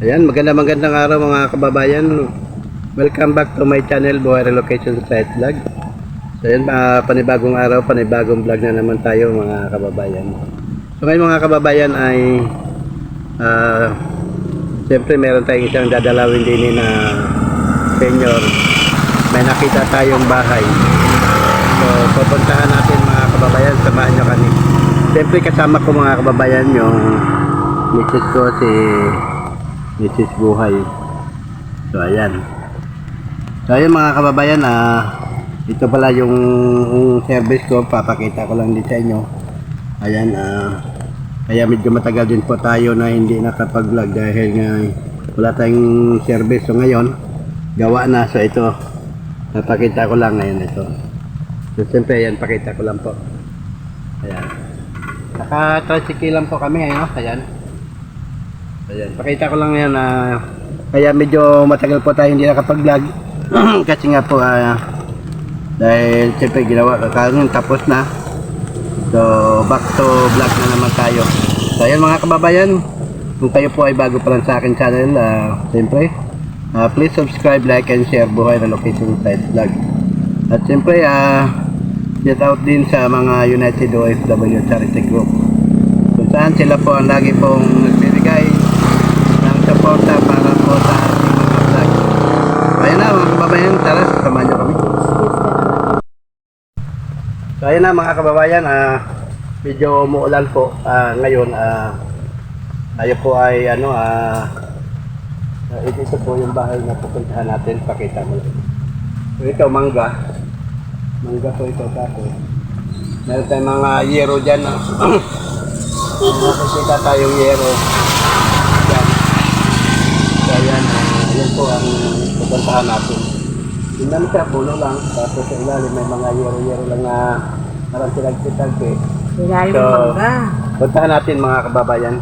Ayan, maganda magandang araw mga kababayan. Welcome back to my channel, Buhay Relocation Site Vlog. So ayan, ah, panibagong araw, panibagong vlog na naman tayo mga kababayan. So ngayon mga kababayan ay ah, Siyempre meron tayong isang dadalawin din na senior. May nakita tayong bahay. So pupuntahan natin mga kababayan, samahan nyo kami. Siyempre kasama ko mga kababayan yung misis ko si Mrs. Buhay. So ayan. So ayan mga kababayan, ah, ito pala yung, service ko, papakita ko lang din sa inyo. Ayan, ah, kaya medyo matagal din po tayo na hindi nakapag-vlog dahil nga wala tayong service. So ngayon, gawa na. So ito, napakita ko lang ngayon ito. So siyempre, ayan, pakita ko lang po. Ayan. Naka-tricycle lang po kami ngayon. Ayan. Ayan, pakita ko lang yan na kaya medyo matagal po tayo hindi nakapag-vlog. Kasi nga po, ah, dahil siyempre ginawa, kakaroon tapos na. So, back to vlog na naman tayo. So, ayan mga kababayan, kung kayo po ay bago pa lang sa akin channel, ah, siyempre, ah, please subscribe, like, and share Buhay na Location Site Vlog. At siyempre, ah, shout out din sa mga United OFW Charity Group. Kung saan sila po ang lagi pong nagbibigay ng suporta para po sa ating mga vlog. So, ayan na mga kababayan, tara, samahan niyo kami. So na mga kababayan, ah medyo umuulan po ah, ngayon. ah tayo po ay ano, ah ah, ito, po yung bahay na pupuntahan natin. Pakita mo. So ito, mangga. Mangga po ito kasi. Meron tayong mga yero dyan. ah. Makikita tayong yero. Yan. So ayan, ah, yan po ang pupuntahan natin. Tingnan siya, puno lang. Tapos sa ilalim may mga yero-yero lang na parang sinagpitagpi. Ilalim So, so, mangga. Puntahan natin mga kababayan.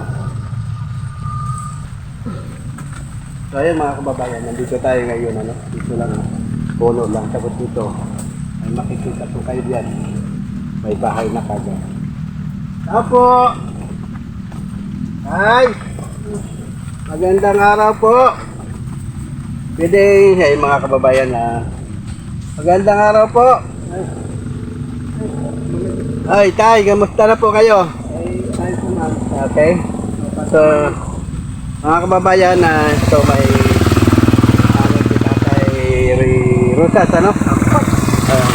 So ayan mga kababayan, nandito tayo ngayon. Ano? Dito lang, puno lang. Tapos dito, may makikita po kayo diyan. May bahay na kagad. Apo! Ay! Magandang araw po! Pwede, hey mga kababayan na magandang araw po. Ay, tay, kamusta na po kayo? Okay. So, mga kababayan na so may ano si tatay Rosas, ano? Uh,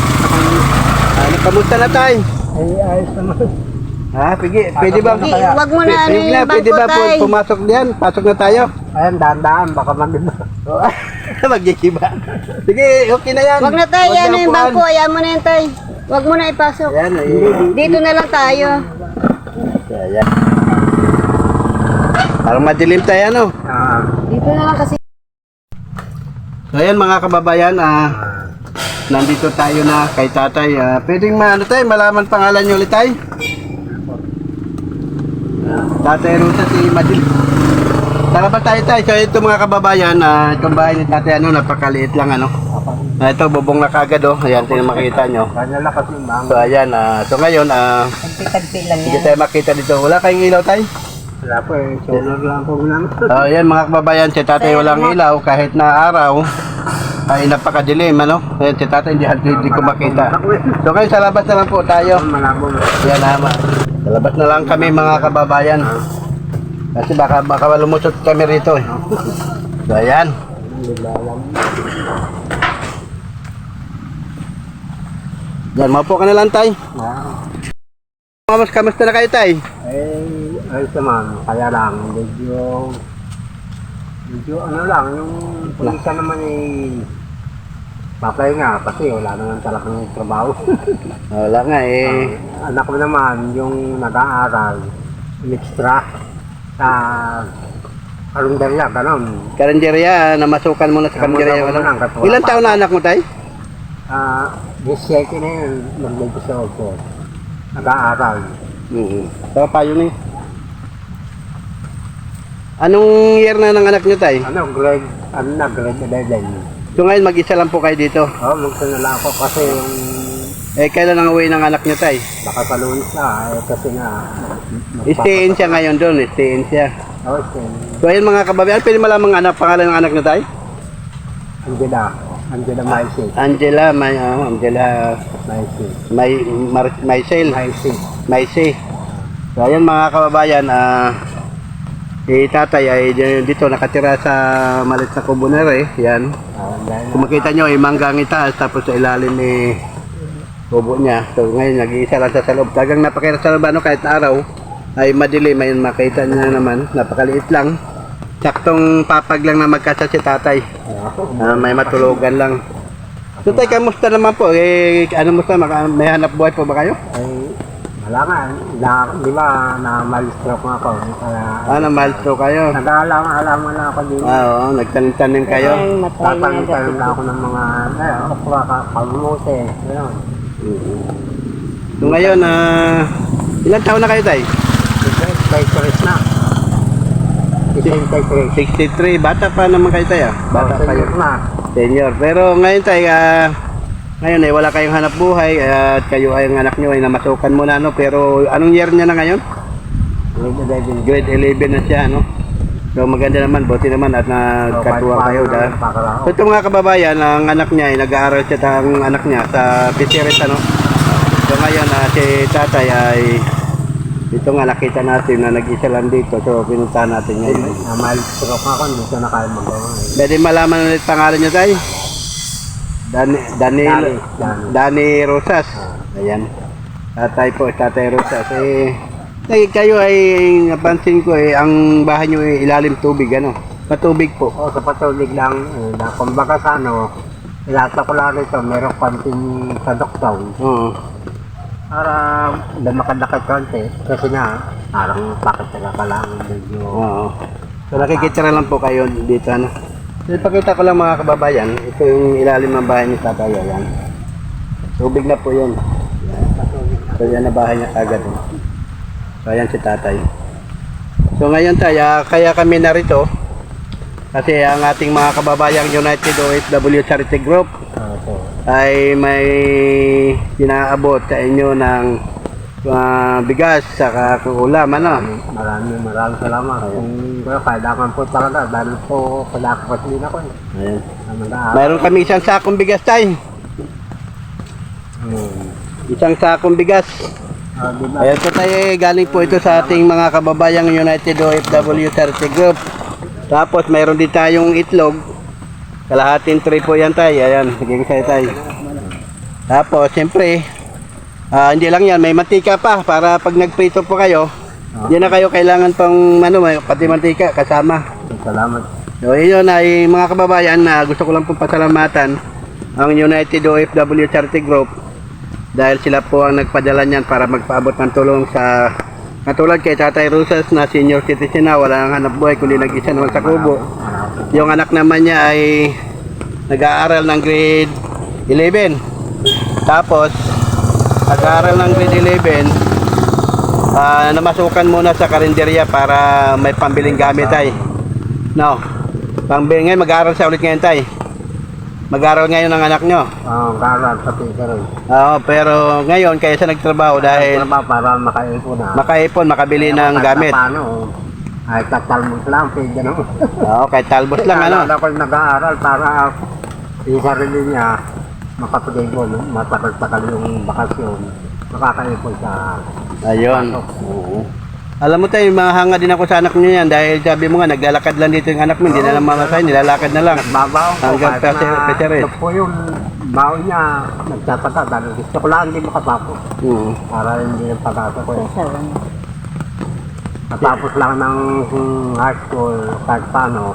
ano, kamusta na tay? Ay, ayos naman. Ha, pigi, pwede ba? Hindi, wag mo na ano Pwede yung pwede ba po tay. pumasok diyan? Pasok na tayo. Ayan, daan-daan, baka mag-iba. Magkikiba. Sige, okay na yan. Wag na tayo, Huwag yan na yung bangko, ayan mo na yan tayo. Wag mo na ipasok. Ayan, ay. Dito na lang tayo. Ayan. Parang madilim tayo, ano? Dito na lang kasi. So, ayan mga kababayan, ah, nandito tayo na kay tatay. Ah, pwedeng ma, ano tayo, malaman pangalan niyo ulit tayo? Ah, tatay Rosa si Madilim. Tara ba tayo tayo? So, ito mga kababayan, ah, itong bahay ni tatay, ano, napakaliit lang, ano? Ah, ito, bubong na kagad, oh. Ayan, yung makita nyo. Kanya lang kasi mangga. So, ayan, ah, so ngayon, ah, Tagpi-tagpi lang hindi tayo makita dito. Wala kayong ilaw tayo? Wala po eh, solar lang po lang. Oh, yan mga kababayan, si tatay walang ilaw kahit na araw ay napakadilim, ano? Ayan, si tatay hindi, hindi ko makita. So kayo sa labas na lang po tayo. Malabo. Yan nama. Sa labas na lang kami mga kababayan. Kasi baka, baka lumusot kami rito eh. So ayan. Yan, maupo ka na lang tay. Mas kamusta na kayo tay? Eh, ayos naman. Kaya lang, medyo... Medyo ano lang, yung pulisa naman eh... Papay nga, kasi wala naman talagang trabaho. Wala nga eh. Ah, anak ko naman, yung nag-aaral, extra sa kalundarya, ganon. Karinderya, namasukan mo na sa karinderya. Ano? Ilan taon na anak mo tay? Ah, 17 na yun, sa ako. Nag-aaral. Oo. Sa payo na eh. Anong year na ng anak nyo tay? Ano, grade, ano na, grade 11. So ngayon mag-isa lang po kayo dito. Oo, oh, magsunala ako kasi yung Eh kailan ang uwi ng anak nyo tay? baka sa lunes na, eh, kasi nga, Stayin siya ngayon doon, stayin siya. Austin. So ayun mga kababayan, pwede malamang anak, pangalan ng anak na tayo? Angela. Angela Maisig. Angela, may, ah, Angela, Maisig. may, Mar, Maisel, Maisig. Maisi. So ayun mga kababayan, ah, si tatay ay di- dito nakatira sa malit na kubunere, yan. Ah, dahil Kung makita nyo, ay manggang itaas, tapos sa ilalim ni kubo niya. So ngayon, nag-iisa lang siya sa loob. Talagang napakira sa loob, ano, kahit araw, ay madilim, ayun makita niya naman, napakaliit lang. Saktong papag lang na magkasa si tatay. Ah, may matulugan lang. So tay, kamusta naman po? Eh, ano mo sa, may hanap buhay po ba kayo? ay wala nga. Na, di ba, na mal-stroke nga ako. Kaya, Ah, na milestone kayo. nag-aalaman-alaman lang ako din. Ah, oo, nagtanim-tanim kayo. Tatanong na ako ng mga, eh, okra, ka- kalmute, gano'n. So ngayon, ah, ilang taon na kayo tay? Kay Chris na. Isang kay Chris. 63, bata pa naman kayo tay ah. Bata pa yun. na. Senior. Pero ngayon tay, ah, ngayon ay wala kayong hanap buhay at kayo ay ang anak nyo ay namasukan mo na no. Pero anong year niya na ngayon? Grade 11 na siya no. So maganda naman, buti naman at nagkatuwa kayo dahil. So ito mga kababayan, ang anak niya ay nag-aaral siya ang anak niya sa Pisiris ano. So ngayon ah, si tatay ay ito nga nakita natin na nag-isa lang dito. So pinuntahan natin ngayon. Mal-stroke ako, hindi ko na kaya magawa. eh. Pwede malaman ulit pangalan niyo tay? Dani, Dani, Dani, Dani. Dani Rosas. Ayan. Tatay po, Tatay Rosas. Eh, tay, kayo ay napansin ko eh, ang bahay niyo ay ilalim tubig, ano? Matubig po. O, sa patulig lang, eh, na, kumbaga sa ano, ilata ko lang rito, merong konting sa doktaw. Oo. Para lumakad-lakad konti. Kasi nga, parang bakit talaga lang medyo... Oo. So nakikita na lang po kayo dito, ano? So, ipakita ko lang mga kababayan, ito yung ilalim ng bahay ni Tatay, ayan. Tubig na po yun. So yan na bahay niya agad. eh. So ayan si Tatay. So ngayon tayo, kaya kami narito kasi ang ating mga kababayang United OFW Charity Group So, ay may pinaabot sa inyo ng ah, bigas sa ulam ano. maraming maraming salamat. Kung kaya kailangan po talaga, dahil po po din ako eh. Naman Mayroon kami isang sakong bigas tayo. Hmm. Isang sakong bigas. Ah? Ayan po tayo, eh, galing po ito sa ating mga kababayang United OFW Charity Group. Tapos mayroon din tayong itlog. Kalahating tray po yan tayo. Ayan, sige kayo tayo. Tapos, siyempre, ah, hindi lang yan, may mantika pa para pag nagprito po kayo, hindi na kayo kailangan pang ano, pati mantika kasama. Salamat. So yun ay mga kababayan na gusto ko lang pong pasalamatan ang United OFW Charity Group dahil sila po ang nagpadala niyan para magpaabot ng tulong sa katulad kay Tatay Rosas na senior citizen na wala nang hanap buhay kundi nag-isa naman sa kubo. Yung anak naman niya ay nag-aaral ng grade 11. Tapos nag-aaral ng grade 11 ah, namasukan muna sa karinderya para may pambiling gamit ay. No. Pambili ngayon, mag-aaral siya ulit ngayon, tay. Mag-aaral ngayon ang anak nyo. Ah, karan pati ka rin. Oo, pero ngayon, kaya siya nagtrabaho dahil Para, para makaipon na. makaipon, makabili ng gamit. Paano? Ay, tatalmos lang, pwede no? Oo, kahit talbos lang, ano. Alala ko nag-aaral para yung sarili niya makapag-ipon, matagal-tagal yung bakasyon, makakaipon sa Ayun. Oo. Alam mo tayo, mahanga din ako sa anak niyo yan dahil sabi mo nga, naglalakad lang dito yung anak mo, hindi na lang mamasay, nilalakad na lang. babaw ko. Hanggang kahit Peser- na Peseres. ito po yung baon niya, nagtataka dahil gusto ko lang hindi makatapos Oo. para hindi yung pag-asa ko. Eh. Natapos lang ng high school, kahit paano,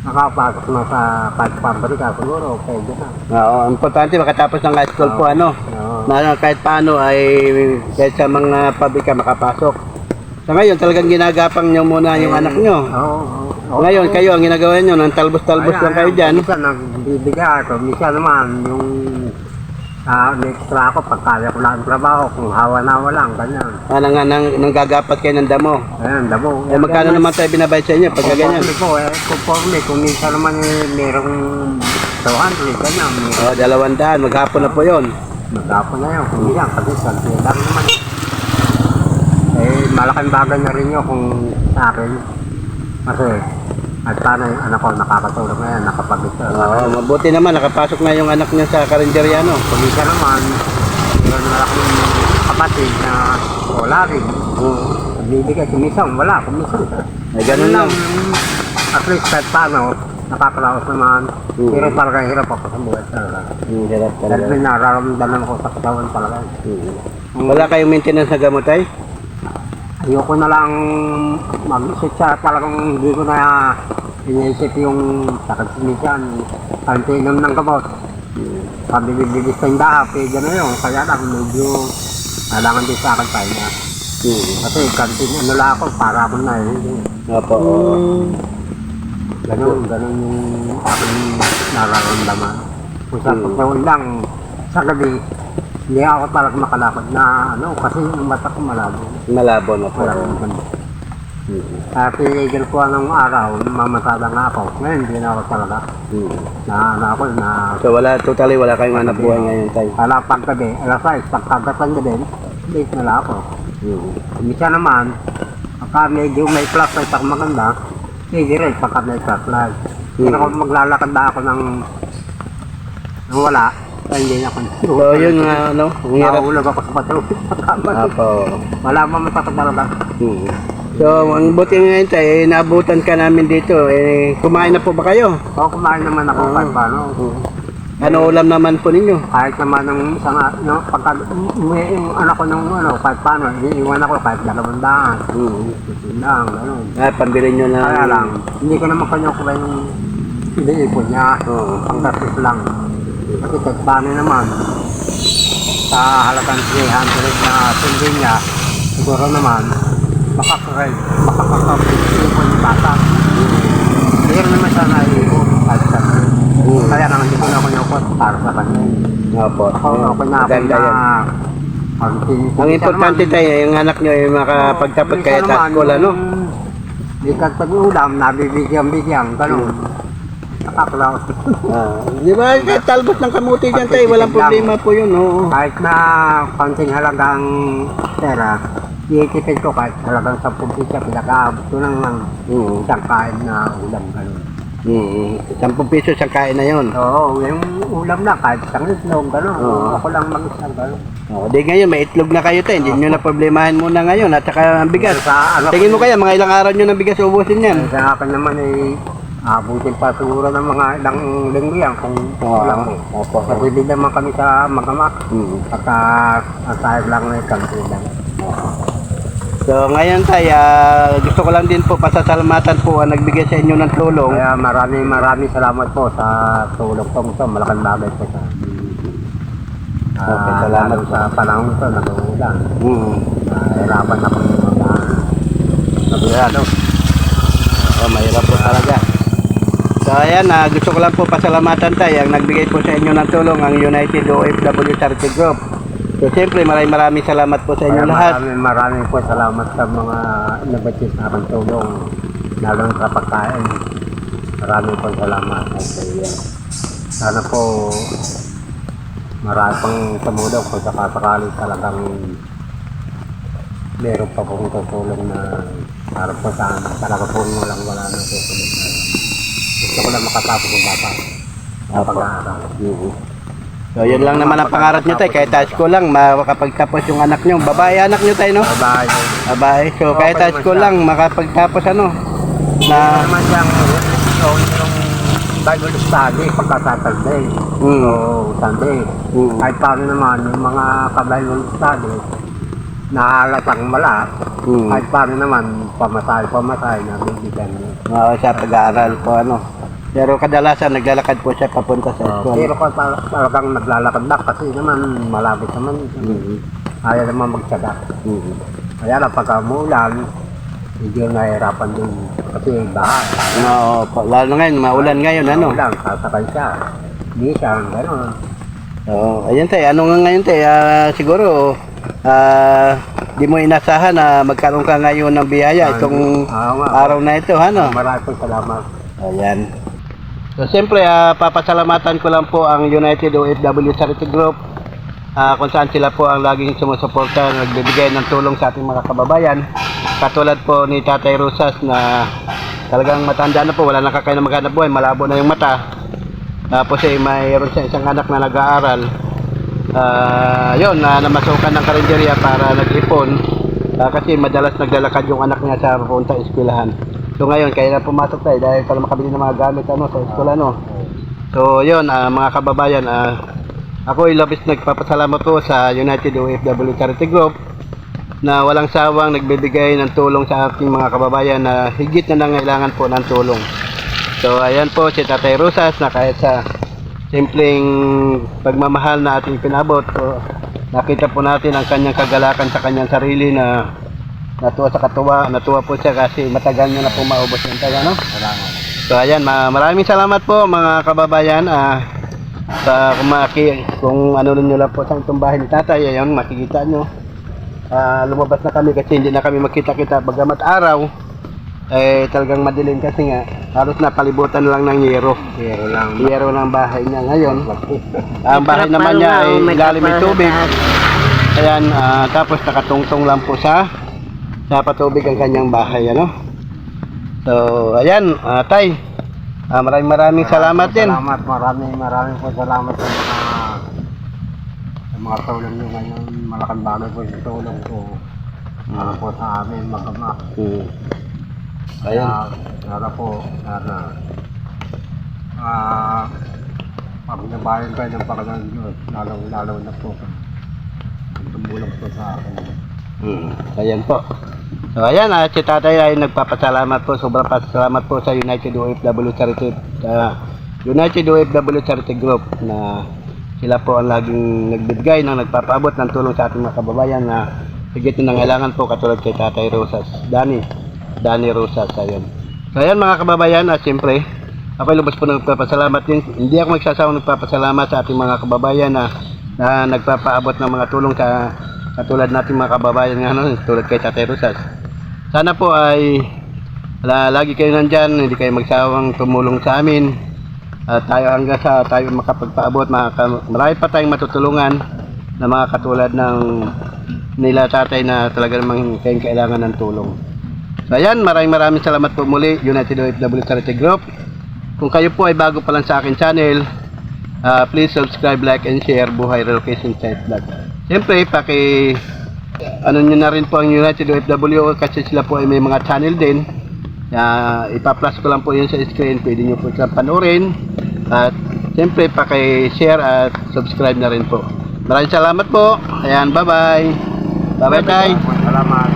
nakapasok na sa kahit pabrika, siguro, pwede na. Oo, ang importante, makatapos ng high school po, ano. Oo. Na kahit paano ay kahit sa mga pabrika makapasok. Sa ngayon, talagang ginagapang niyo muna yung anak niyo. Oo, oo. Ngayon, kayo ang ginagawa niyo, ng talbos-talbos lang kayo dyan. Minsan nagbibigay ako, minsan naman yung ah extra ako pag kaya ko lang ang trabaho, kung hawa na lang, ganyan. Ah, nang, nang, nang gagapat kayo ng damo. Ayan, dabo. Eh, magkano naman tayo binabayad sa inyo pag ganyan? Conforme po, eh, conforme. Kung minsan naman eh, merong 200, ganyan. May Oh, dalawang daan, maghapon na po yon. magkapo na yun. Kung minsan, kasi santi lang naman. Eh, malaking bagay na rin yun kung sa akin. Kasi, at paano yung anak ko nakakatulog ngayon, nakapag-ito. Oo, mabuti naman, nakapasok na yung anak niya sa karinderya, no? Kumisa naman, meron na akong kapatid na wala rin. Oo. Nagbibigay, kumisang, wala, kumisang. Ay, ganun lang. At least kahit paano, nakakaraos naman. Mm. Pero talaga hirap ako sa buhay talaga. Hmm, hirap Dahil talaga. may nararamdaman ko sa katawan talaga. Hmm. Wala kayong maintenance na gamot, ay? Ayoko na lang mag-isip sa talagang hindi ko na iniisip yung sakit sinisan. Kantinom ng gamot. Pabilis-bilis sa dahap, eh, gano'n yun. Kaya lang medyo kailangan din sa akin tayo na. Hmm. Kasi kantin, ano lang ako, para ako na eh. Opo. oo. Ganun, ganun yung aking nararamdaman. Kung sa Hmm. lang, sa gabi, hindi ako talaga makalakad na ano, kasi yung mata ko malabo. Malabo na po. Walang ganda. Hmm. Kaya pinigil ko ng araw, mamasada nga ako. Ngayon, hindi na ako talaga. Hmm. Na, na ako, na So wala, totally wala kayong anak buhay ngayon, tay. Ala paggabi, alas 6, pagkagat ng gabi, late na lang ako. Hmm. Minsan naman, pagka medyo may flashlight ako maganda, sige rin pagka may flashlight. Pero Hmm. kung maglalakad na ako ng, ng wala, ay hindi na ako. So yun nga, ano, ang hirap. Nahulog ako sa patulog. Apo. wala pa matakot talaga. Hmm. So, ang buti ngayon tayo, eh, naabutan ka namin dito. Eh, kumain na po ba kayo? O kumain naman ako Oo. kahit paano. Ano ulam naman po ninyo? Kahit naman ng isang, no, pagka yung anak ko ng ano, kahit paano, iniiwan ako kahit dalawang daan. Hmm. Yun lang, ganun. Ah, pambili nyo na. Kaya lang, hindi ko naman kanya ko yung iniipon niya. Oo. Ang gastos lang. Kasi kahit paano naman, sa halagang 300 na sundi niya, siguro naman, makakaray, makakakapit yung bata. Hindi naman siya naiipon kahit sa. Kaya naman hindi ko na kanya ko para sa kanya. Opo. Ako, ako na ako Maganda na yan. ang importante tayo, yung anak nyo ay makapagtapos Minsan kaya sa school, ano? Di ka pag-ulam, nabibigyan-bigyan, ganun. Nakaklaos. Ah, di ba, kahit talbot ng kamuti dyan tayo, walang problema po yun, oo. Kahit na konting halagang pera, iitipid ko kahit halagang 10 pisa, pinakaabot ko ng Oo. isang kain na ulam, ganun. Mm, 10 piso sa kain na yun. Oo, yung ulam na, kahit isang itlog, ganun. Oo. Ako lang mag-isang, ganun. Oh, di ngayon, may itlog na kayo tayo. Hindi nyo na problemahin muna ngayon at saka ang bigas. Sa ano, Tingin mo kaya, mga ilang araw nyo ng bigas ubusin yan. Sa akin naman ay abutin pa siguro ng mga ilang linggo yan kung Oo. ulam mo. Opo. Kasi di naman kami sa magama. Mm. At uh, lang na kanto lang. So ngayon tayo, ah, gusto ko lang din po pasasalamatan po ang nagbigay sa inyo ng tulong. Kaya maraming maraming salamat po sa tulong ko ito. Malaking bagay po sa Ah, Okay, salamat lalo sa panahon ito, nag-uulan. Mm. Nahirapan ako ng mga nabiyado. Oh, mahirap po talaga. So ayan, ah, gusto ko lang po pasalamatan tayo ang nagbigay po sa inyo ng tulong ang United OFW Charity Group. So siyempre maraming maraming salamat po sa inyo Kaya lahat. maraming maraming po salamat sa mga innovative na aking tulong. Lalo sa pagkain. Maraming po salamat. Sana po marami pang tumulong kung sakasakali talagang meron pa pong tutulong na para po sa amin. Talaga po walang wala na tutulong na. Gusto ko lang makatapos ng bata. Apo. pag-aaral. Mhm. So yun lang naman ang pangarap nyo tayo. Kahit high school lang, makapagtapos yung anak nyo. Babae anak nyo tayo, no? Bye-bye. Babae. So kahit high school lang, makapagtapos ano. Na Na, naman siyang yung, Bible study pagka Saturday. Mm. So, Sunday. Mm. Kahit paano naman, yung mga ka-Bible study, nahalatang mala, mm, kahit paano naman, pamasay, pamasay, nabibigyan niya. Oo, sa pag-aaral po, ano. Pero kadalasan, naglalakad po siya papunta sa school. Pero kung tal- talagang naglalakad na, kasi naman, malapit naman, Mhm. ayaw naman magtsaga. Mhm. Kaya lang, pagka umulan, medyo nahihirapan din. Kasi baha. Oo po. Lalo ngayon, maulan ngayon, ano. Umulan, sasakay siya. Minsan, gano'n. Oo, ayun tayo. Ano nga ngayon tayo? Ah, siguro, ah, di mo inasahan na magkaroon ka ngayon ng biyaya itong Oo nga. araw na ito, ano? Maraming salamat. Ayan. So, siyempre, ah, papasalamatan ko lang po ang United OFW Charity Group ah, kung saan sila po ang laging sumusuporta, nagbibigay ng tulong sa ating mga kababayan. Katulad po ni Tatay Rosas na talagang matanda na po, wala na kakain na maghanap buhay, malabo na yung mata. Tapos eh, mayroon siya isang anak na nag-aaral. Ah, yun, na namasukan ng karinderya para nag-ipon. Ah, kasi madalas naglalakad yung anak niya sa papunta eskwelahan. So ngayon, kaya na pumasok tayo dahil para makabili ng mga gamit ano, sa eskwela. No? So yun, ah, mga kababayan, ah, ako ay labis nagpapasalamat po sa United OFW Charity Group na walang sawang nagbibigay ng tulong sa ating mga kababayan na higit na nangailangan po ng tulong. So ayan po si Tatay Rosas na kahit sa simpleng pagmamahal na ating pinabot so, nakita po natin ang kanyang kagalakan sa kanyang sarili na natuwa sa katuwa, natuwa po siya kasi matagal niya na po maubos yung taga, no? Salamat. So ayan, ma- maraming salamat po mga kababayan ah sa kung, maki, kung ano rin nyo lang po sa itong bahay ni tatay, ayun, makikita nyo. Ah, lumabas na kami kasi hindi na kami makita-kita bagamat araw. Eh, talagang madilim kasi nga, halos na palibutan lang ng yero. Pero lang. Yero ng bahay niya ngayon. Ang bahay naman niya ay may kapal tubig. Ayan, ah, tapos nakatungtong lang po sa sa patubig ang kanyang bahay, ano? So, ayan, tay. Ah, maraming maraming salamat din. Salamat, maraming maraming po salamat sa mga sa mga tulong nyo ngayon. Malaking bagay po yung tulong ko. Para po sa amin mag-ama. Hmm. Ayan. Sana po, sana ah pag nabayan kayo ng Panginoon Diyos, lalong lalo na po tumulong po sa akin. Hmm. Ayan po. So ayan, ah, si tatay ay nagpapasalamat po, sobrang pasalamat po sa United OFW Charity, ah, United OFW Charity Group na sila po ang laging nagbibigay ng nagpapaabot ng tulong sa ating mga kababayan na higit na nangailangan po katulad kay Tatay Rosas, Dani, Dani Rosas, ayun. So ayan mga kababayan, at siyempre, ako lubos po nagpapasalamat din. Hindi ako magsasawang nagpapasalamat sa ating mga kababayan na, na nagpapaabot ng mga tulong sa katulad nating mga kababayan nga ano, tulad kay Tatay Rosas. Sana po ay la, lagi kayo nandyan, hindi kayo magsawang tumulong sa amin. At tayo hanggang sa tayo makapagpaabot, mga, marami pa tayong matutulungan na mga katulad ng nila tatay na talaga namang kayong kailangan ng tulong. So ayan, maraming maraming salamat po muli, United OFW Charity Group. Kung kayo po ay bago pa lang sa akin channel, ah, please subscribe, like, and share Buhay Relocation Site Vlog. Siyempre, paki ano nyo na rin po ang United OFW kasi sila po ay may mga channel din. Uh, ipa-plus ko lang po yun sa screen. Pwede nyo po silang panoorin. At siyempre, paki-share at subscribe na rin po. Maraming salamat po. Ayan, bye-bye. Bye-bye, tay. Salamat.